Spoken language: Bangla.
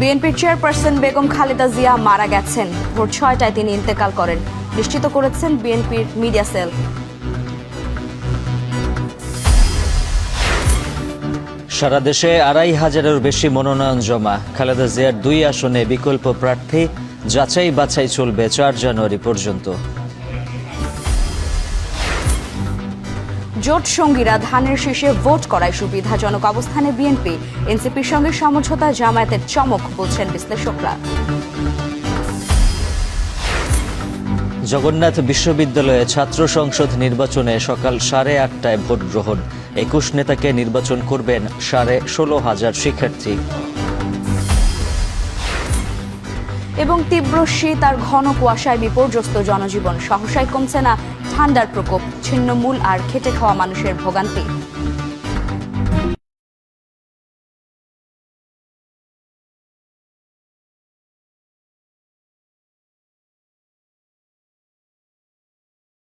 বিএনপির চেয়ারপারসন বেগম খালেদা জিয়া মারা গেছেন। ভোর ছয়টায় তিনি ইন্তেকাল করেন। নিশ্চিত করেছেন বিএনপির মিডিয়া সেল। সারা দেশে আড়াই হাজারের বেশি মনোনয়ন জমা। খালেদা জিয়ার দুই আসনে বিকল্প প্রার্থী যাচাই বাছাই চলবে চার জানুয়ারি পর্যন্ত। জোট সঙ্গীরা ধানের শীষে ভোট করায় সুবিধাজনক অবস্থানে বিএনপি। এনসিপির সঙ্গে সমঝোতা জামায়াতের চমক বলছেন বিশ্লেষকরা। জগন্নাথ বিশ্ববিদ্যালয়ে ছাত্র সংসদ নির্বাচনে সকাল সাড়ে আটটায় ভোট গ্রহণ। একুশ নেতাকে নির্বাচন করবেন সাড়ে ষোলো হাজার শিক্ষার্থী। এবং তীব্র শীত আর ঘন কুয়াশায় বিপর্যস্ত জনজীবন। সহসায় কমছে না ঠান্ডার প্রকোপ ছিন্নমূল আর খেটে খাওয়া মানুষের ভোগান্তি।